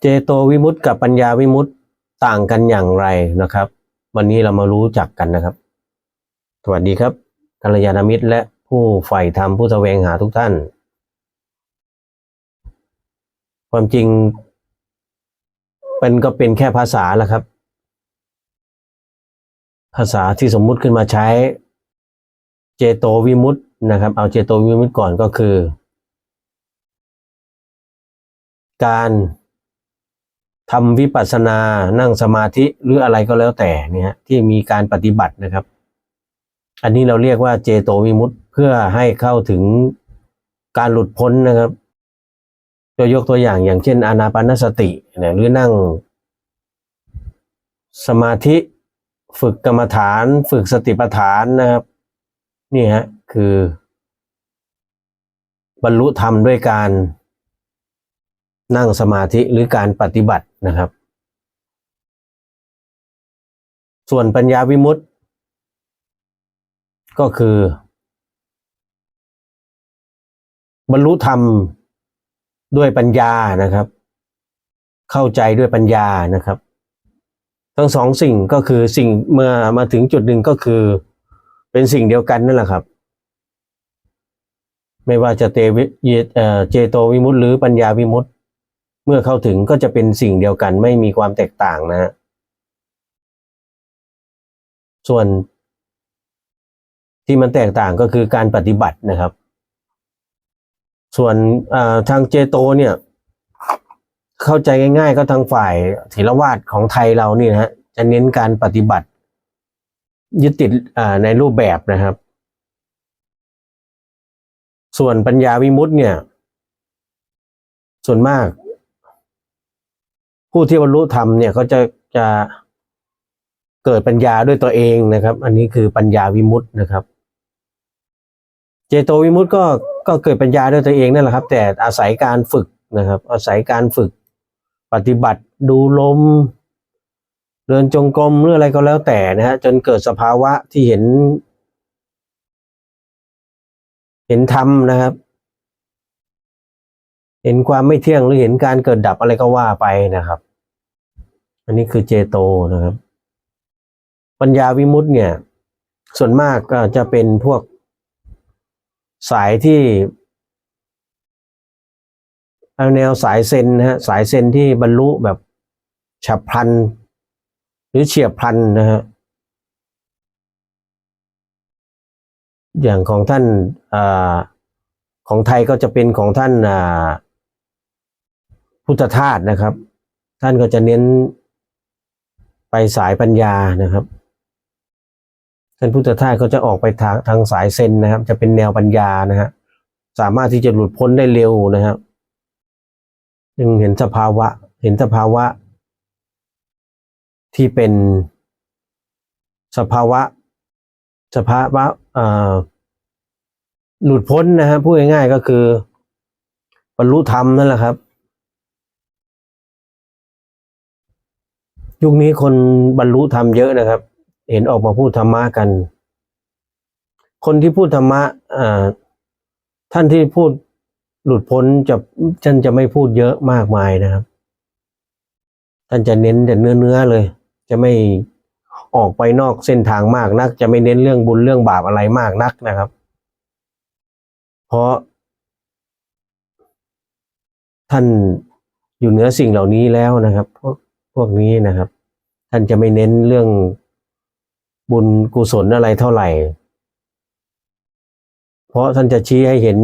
เจโตวิมุตติกับปัญญาวิมุตติต่างกันอย่างไรนะครับ วันนี้เรามารู้จักกันนะครับ สวัสดีครับกัลยาณมิตรและผู้ใฝ่ธรรมผู้แสวงหาทุกท่าน ความจริงเป็นก็เป็นแค่ภาษาแหละครับ ภาษาที่สมมุติขึ้นมาใช้เจโตวิมุตตินะครับ เอาเจโตวิมุตติก่อนก็คือ การ ทำวิปัสสนา นั่งสมาธิหรืออะไรก็แล้วแต่เนี่ยที่มีการปฏิบัตินะครับ อันนี้เราเรียกว่าเจโตวิมุตติเพื่อให้เข้าถึงการหลุดพ้นนะครับตัวยกตัวอย่างอย่างเช่น อานาปานสติเนี่ยหรือนั่ง สมาธิฝึกกรรมฐาน ฝึกสติปัฏฐานนะครับ นี่ฮะคือบรรลุธรรมด้วยการนั่งสมาธิหรือการปฏิบัติ นะครับ ส่วนปัญญาวิมุตติก็คือ บรรลุธรรมด้วยปัญญานะครับ เข้าใจด้วยปัญญานะครับ ทั้งสองสิ่งก็คือสิ่งเมื่อมาถึงจุดหนึ่งก็คือ เป็นสิ่งเดียวกันนั่นแหละครับ ไม่ว่าจะเตวิเจโตวิมุตติหรือปัญญาวิมุตติ มื่อเข้าถึงก็จะเป็นสิ่งเดียวกันไม่มีความแตกต่างนะฮะส่วนที่มันแตกต่างก็คือการปฏิบัตินะครับ ส่วนทางเจโตเนี่ย เข้าใจง่ายๆ ก็ทางฝ่ายเถรวาทของไทยเรานี่นะฮะจะเน้นการปฏิบัติ ยึดติดในรูปแบบนะครับ ส่วนปัญญาวิมุตติเนี่ย ส่วนมาก ผู้ที่บรรลุธรรมเนี่ยเขาจะจะเกิดปัญญาด้วยตัวเองนะครับ อันนี้คือปัญญาวิมุตตินะครับ เจโตวิมุตติก็ก็เกิดปัญญาด้วยตัวเองนั่นแหละครับ แต่อาศัยการฝึกนะครับ อาศัยการฝึกปฏิบัติดูลมเดินจงกรมหรืออะไรก็แล้วแต่นะฮะจนเกิดสภาวะที่เห็น เห็นธรรมนะครับ เห็นความไม่เที่ยงหรือเห็นการเกิดดับอะไรก็ว่าไปนะครับ อันนี้คือเจโตนะครับ ปัญญาวิมุตต์เนี่ย ส่วนมากก็จะเป็นพวกสายที่เอาแนวสายเซนนะฮะสายเซนที่บรรลุแบบฉับพลัน หรือเฉียบพลันนะฮะอย่างของท่านอ่าของไทยก็จะเป็นของท่านอ่า พุทธทาสนะครับ ท่านก็จะเน้นไปสายปัญญานะครับท่านพุทธทาสก็จะออกไปทางทางสายเซนนะครับ จะเป็นแนวปัญญานะฮะสามารถที่จะหลุดพ้นได้เร็วนะครับจึงเห็นสภาวะ เห็นสภาวะ ที่เป็นสภาวะ สภาวะเอ่อหลุดพ้นนะฮะพูดง่ายๆก็คือบรรลุธรรมนั่นแหละครับ ยุคนี้คนบรรลุธรรมเยอะนะครับ เห็นออกมาพูดธรรมะกัน คนที่พูดธรรมะท่านที่พูดหลุดพ้นจะท่านจะไม่พูดเยอะมากมายนะครับ ท่านจะเน้นแต่เนื้อเนื้อเลย จะไม่ออกไปนอกเส้นทางมากนัก จะไม่เน้นเรื่องบุญเรื่องบาปอะไรมากนักนะครับ เพราะ ท่านอยู่เหนือสิ่งเหล่านี้แล้วนะครับพ วกพวกนี้นะครับ ท่านจะไม่เน้นเรื่องบุญกุศลอะไรเท่าไหร่ เพราะท่านจะชี้ให้เห็น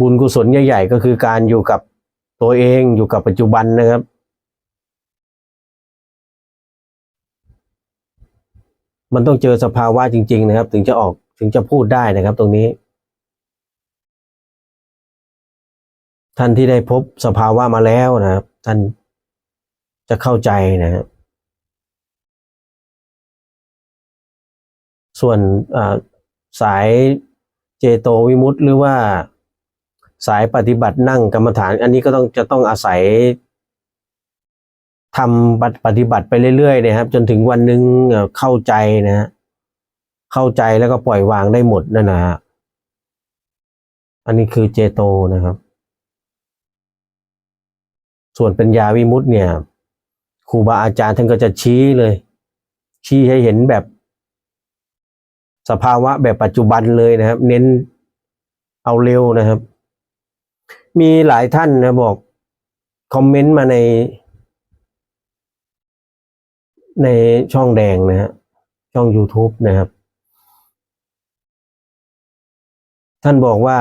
บุญกุศลใหญ่ๆก็คือการอยู่กับตัวเองอยู่กับปัจจุบันนะครับ มันต้องเจอสภาวะจริง ๆ นะครับ ถึงจะออกถึงจะพูดได้นะครับ ตรงนี้ ท่านที่ได้พบสภาวะมาแล้วนะครับ ท่าน จะเข้าใจนะครับส่วนสายเจโตวิมุตต์หรือว่าสายปฏิบัตินั่งกรรมฐาน อันนี้ก็ต้องจะต้องอาศัยทำปฏิบัติไปเรื่อยๆนะครับ จนถึงวันหนึ่งเข้าใจนะฮะเข้าใจแล้วก็ปล่อยวางได้หมดนั่นนะฮะอันนี้คือเจโตนะครับ ส่วนปัญญาวิมุตติเนี่ย ครูบาอาจารย์ท่านก็จะชี้เลย ชี้ให้เห็นแบบ สภาวะแบบปัจจุบันเลยนะครับ เน้นเอาเร็วนะครับ มีหลายท่านนะบอกคอมเมนต์มาใน ในช่องแดงนะฮะช่อง YouTube นะครับ ท่านบอกว่า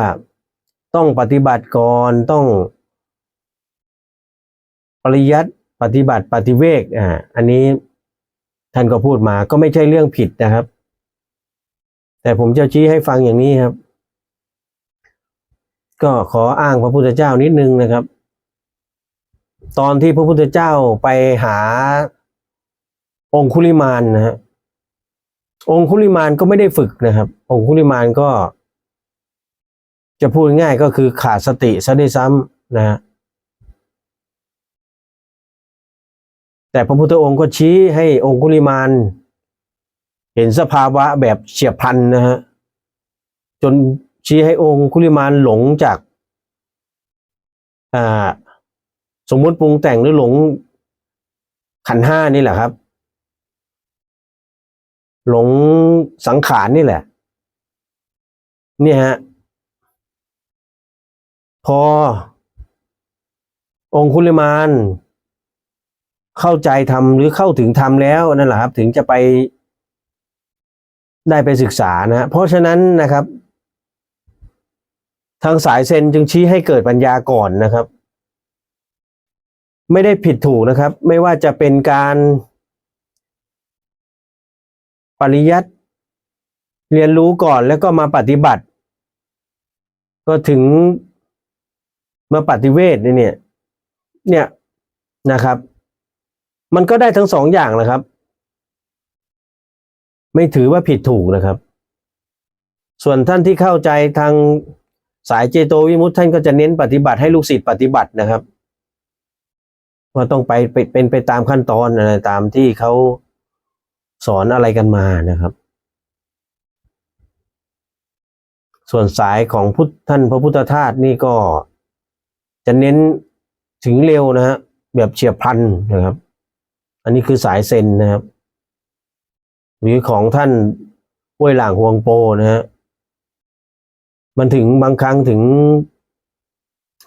ต้องปฏิบัติก่อนต้องปริยัติ ปฏิบัติปฏิเวกอ่าอันนี้ท่านก็พูดมาก็ไม่ใช่เรื่องผิดนะครับ แต่ผมจะชี้ให้ฟังอย่างนี้ครับ ก็ขออ้างพระพุทธเจ้านิดนึงนะครับ ตอนที่พระพุทธเจ้าไปหาองคุลิมานนะฮะองคุลิมานก็ไม่ได้ฝึกนะครับ องคุลิมานก็ จะพูดง่ายก็คือขาดสติซะด้วยซ้ำนะฮะ แต่พระพุทธองค์ก็ชี้ให้องคุลิมานเห็นสภาวะแบบเฉียบพลันนะฮะจนชี้ให้องคุลิมานหลงจากาสมมติปรุงแต่งหรือหลงขันห้านี่แหละครับ หลงสังขารนี่แหละ เนี่ยฮะพอองคุลิมาน เข้าใจธรรมหรือเข้าถึงธรรมแล้วนั่นแหละครับ ถึงจะไปได้ไปศึกษานะ เพราะฉะนั้นนะครับ ทางสายเซนจึงชี้ให้เกิดปัญญาก่อนนะครับ ไม่ได้ผิดถูกนะครับ ไม่ว่าจะเป็นการปริยัติเรียนรู้ก่อนแล้วก็มาปฏิบัติ ก็ถึงมาปฏิเวทเนี่ย เนี่ยนะครับ มันก็ได้ทั้งสองอย่างนะครับ ไม่ถือว่าผิดถูกนะครับ ส่วนท่านที่เข้าใจทางสายเจโตวิมุตท่านก็จะเน้นปฏิบัติให้ลูกศิษย์ปฏิบัตินะครับว่าต้องไปเป็นไปตามขั้นตอนอะไรตามที่เขาสอนอะไรกันมานะครับ ส่วนสายของพุทธท่านพระพุทธทาสนี่ก็จะเน้นถึงเร็วนะฮะแบบเฉียบพลันนะครับ อันนี้คือสายเซนนะครับ หรือของท่านห้วยหลางฮวงโปนะฮะมันถึงบางครั้งถึง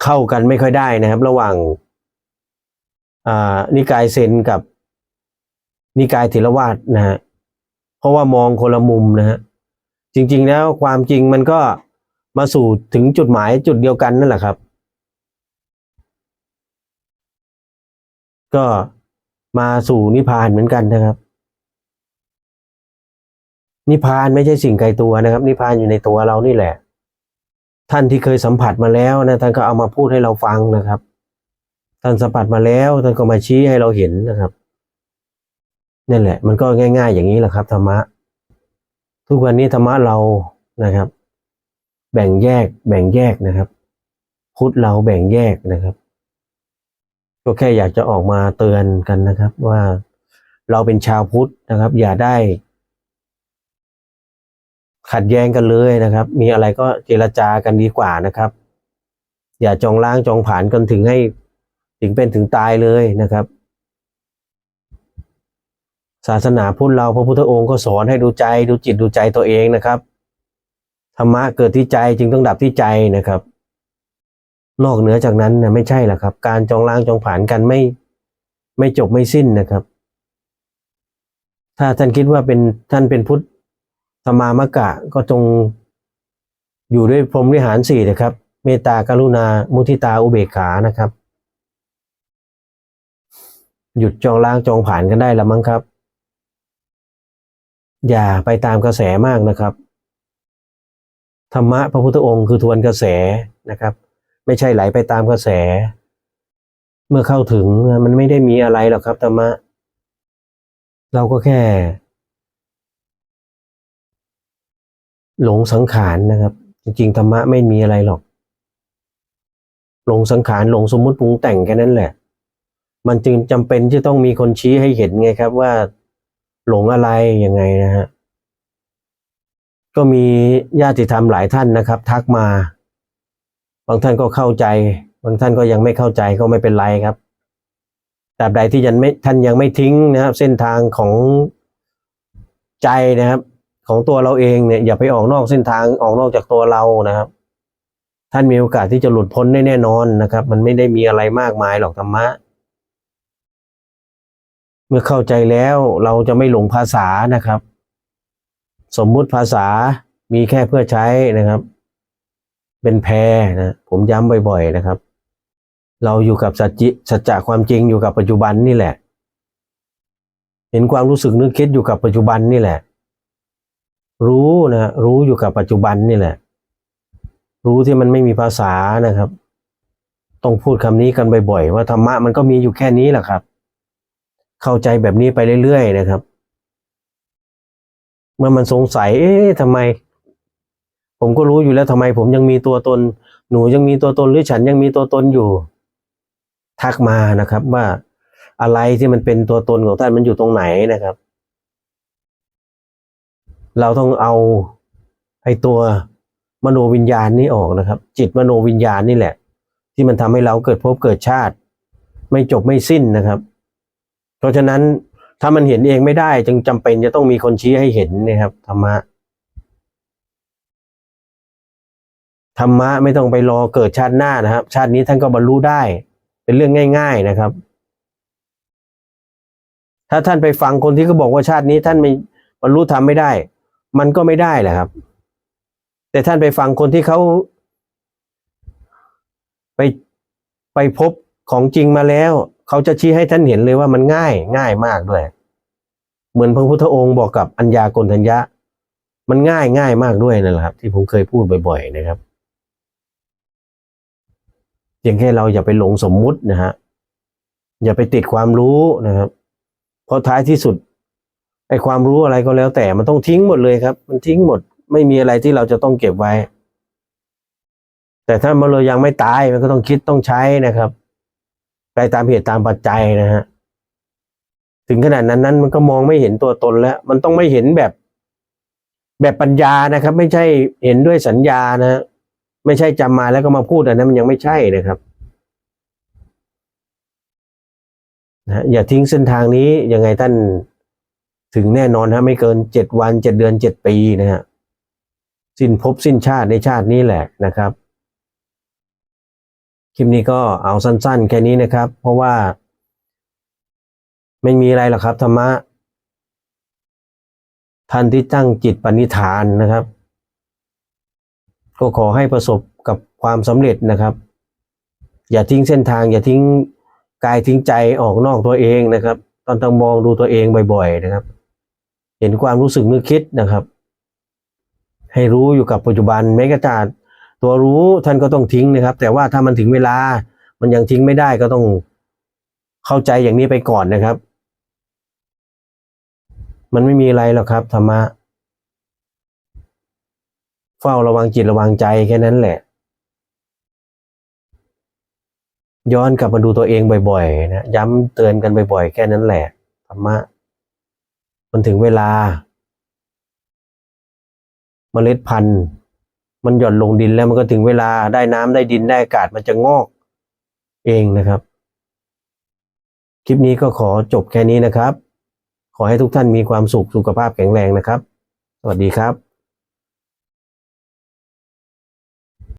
เข้ากันไม่ค่อยได้นะครับ ระหว่างานิกายเซนกับนิกายเถรวาทนะฮะเพราะว่ามองคนละมุมนะฮะจริง ๆ แล้วความจริงมันก็มาสู่ถึงจุดหมายจุดเดียวกันนั่นแหละครับ ก็ มาสู่นิพพานเหมือนกันนะครับ นิพพานไม่ใช่สิ่งไกลตัวนะครับ นิพพานอยู่ในตัวเรานี่แหละ ท่านที่เคยสัมผัสมาแล้วนะท่านก็เอามาพูดให้เราฟังนะครับ ท่านสัมผัสมาแล้วท่านก็มาชี้ให้เราเห็นนะครับนั่นแหละ มันก็ง่าย ๆ อย่างนี้แหละครับธรรมะ ทุกวันนี้ธรรมะเรานะครับ แบ่งแยกแบ่งแยกนะครับ พุทธเราแบ่งแยกนะครับ ก็แค่อยากจะออกมาเตือนกันนะครับว่าเราเป็นชาวพุทธนะครับ อย่าได้ ขัดแย้งกันเลยนะครับ มีอะไรก็เจรจากันดีกว่านะครับ อย่าจองล้างจองผ่านกันถึงให้ถึงเป็นถึงตายเลยนะครับ ศาสนาพุทธเราพระพุทธองค์ก็สอนให้ดูใจดูจิตดูใจตัวเองนะครับธรรมะเกิดที่ใจจึงต้องดับที่ใจนะครับ นอกเหนือจากนั้นนะไม่ใช่หรอกครับ การจองล้างจองผ่านกันไม่ไม่จบไม่สิ้นนะครับ ถ้าท่านคิดว่าเป็นท่านเป็นพุทธธรรมามกะก็จงอยู่ด้วยพรหมวิหารสี่นะครับ เมตตากรุณา มุทิตาอุเบกขานะครับ หยุดจองล้างจองผ่านกันได้แล้วมั้งครับ อย่าไปตามกระแสมากนะครับ ธรรมะพระพุทธองค์คือทวนกระแสนะครับ ไม่ใช่ไหลไปตามกระแส เมื่อเข้าถึงมันไม่ได้มีอะไรหรอกครับธรรมะ เราก็แค่ หลงสังขารนะครับ จริงๆธรรมะไม่มีอะไรหรอก หลงสังขารหลงสมมุติปรุงแต่งแค่นั้นแหละ มันจึงจำเป็นที่ต้องมีคนชี้ให้เห็นไงครับว่า หลงอะไรยังไงนะฮะก็มีญาติธรรมหลายท่านนะครับ ทักมา บางท่านก็เข้าใจ บางท่านก็ยังไม่เข้าใจก็ไม่เป็นไรครับตราบใดที่ยังไม่ท่านยังไม่ทิ้งนะครับ เส้นทางของใจนะครับ ของตัวเราเองเนี่ยอย่าไปออกนอกเส้นทางออกนอกจากตัวเรานะครับ ท่านมีโอกาสที่จะหลุดพ้นได้แน่นอนนะครับ มันไม่ได้มีอะไรมากมายหรอกธรรมะ เมื่อเข้าใจแล้วเราจะไม่หลงภาษานะครับ สมมุติภาษามีแค่เพื่อใช้นะครับ เป็นแพรนะผมย้ำบ่อยๆนะครับ เราอยู่กับสัจจิสัจจะความจริงอยู่กับปัจจุบันนี่แหละ เห็นความรู้สึกนึกคิดอยู่กับปัจจุบันนี่แหละ รู้นะรู้อยู่กับปัจจุบันนี่แหละ รู้ที่มันไม่มีภาษานะครับ ต้องพูดคำนี้กันบ่อยๆว่าธรรมะมันก็มีอยู่แค่นี้แหละครับ เข้าใจแบบนี้ไปเรื่อยๆนะครับ เมื่อมันสงสัย เอ๊ะทำไม ผมก็รู้อยู่แล้วทำไมผมยังมีตัวตน หนูยังมีตัวตนหรือฉันยังมีตัวตนอยู่ ทักมานะครับว่าอะไรที่มันเป็นตัวตนของท่านมันอยู่ตรงไหนนะครับ เราต้องเอาไอ้ตัวมโนวิญญาณนี้ออกนะครับ จิตมโนวิญญาณนี่แหละ ที่มันทำให้เราเกิดภพเกิดชาติ ไม่จบไม่สิ้นนะครับ เพราะฉะนั้นถ้ามันเห็นเองไม่ได้ จึงจำเป็นจะต้องมีคนชี้ให้เห็นนะครับธรรมะ ธรรมะไม่ต้องไปรอเกิดชาติหน้านะครับ ชาตินี้ท่านก็บรรลุได้ เป็นเรื่องง่าย ๆนะครับ ถ้าท่านไปฟังคนที่เขาบอกว่าชาตินี้ท่านไม่บรรลุธรรมไม่ได้ มันก็ไม่ได้แหละครับ แต่ท่านไปฟังคนที่เขาไปไปพบของจริงมาแล้ว เขาจะชี้ให้ท่านเห็นเลยว่ามันง่าย ง่ายมากด้วย เหมือนพระพุทธองค์บอกกับอัญญากนทัญญะ มันง่ายง่ายมากด้วยนั่นแหละครับ ที่ผมเคยพูดบ่อย ๆ นะครับ เพียงแค่เราอย่าไปหลงสมมุตินะฮะอย่าไปติดความรู้นะครับ เพราะท้ายที่สุดไอ้ความรู้อะไรก็แล้วแต่มันต้องทิ้งหมดเลยครับ มันทิ้งหมด ไม่มีอะไรที่เราจะต้องเก็บไว้ แต่ถ้ามันเรายังไม่ตายมันก็ต้องคิดต้องใช้นะครับไปตามเหตุตามปัจจัยนะฮะถึงขนาดนั้นนั้นมันก็มองไม่เห็นตัวตนแล้ว มันต้องไม่เห็นแบบ แบบปัญญานะครับ ไม่ใช่เห็นด้วยสัญญานะ ไม่ใช่จำมาแล้วก็มาพูดอันนั้นมันยังไม่ใช่นะครับนะอย่าทิ้งเส้นทางนี้ยังไงท่านถึงแน่นอนฮะไม่เกินเจ็ดวันเจ็ดเดือนเจ็ดปีนะฮะสิ้นภพสิ้นชาติในชาตินี้แหละนะครับคลิปนี้ก็เอาสั้น ๆ แค่นี้นะครับ เพราะว่าไม่มีอะไรหรอกครับธรรมะท่านที่ตั้งจิตปณิธานนะครับ ก็ขอให้ประสบกับความสำเร็จนะครับ อย่าทิ้งเส้นทาง อย่าทิ้งกายทิ้งใจออกนอกตัวเองนะครับ ตอนต้องมองดูตัวเองบ่อย ๆ นะครับ เห็นความรู้สึกนึกคิดนะครับ ให้รู้อยู่กับปัจจุบันแม้กระทั่งตัวรู้ท่านก็ต้องทิ้งนะครับ แต่ว่าถ้ามันถึงเวลามันยังทิ้งไม่ได้ก็ต้องเข้าใจอย่างนี้ไปก่อนนะครับ มันไม่มีอะไรหรอกครับธรรมะ เฝ้าระวังจิตระวังใจแค่นั้นแหละ ย้อนกลับมาดูตัวเองบ่อยๆนะย้ำเตือนกันบ่อยๆ แค่นั้นแหละธรรมะมันถึงเวลา เมล็ดพันธุ์ มันหย่อนลงดินแล้วมันก็ถึงเวลาได้น้ำได้ดินได้อากาศมันจะงอกเองนะครับ คลิปนี้ก็ขอจบแค่นี้นะครับ ขอให้ทุกท่านมีความสุขสุขภาพแข็งแรงนะครับ สวัสดีครับ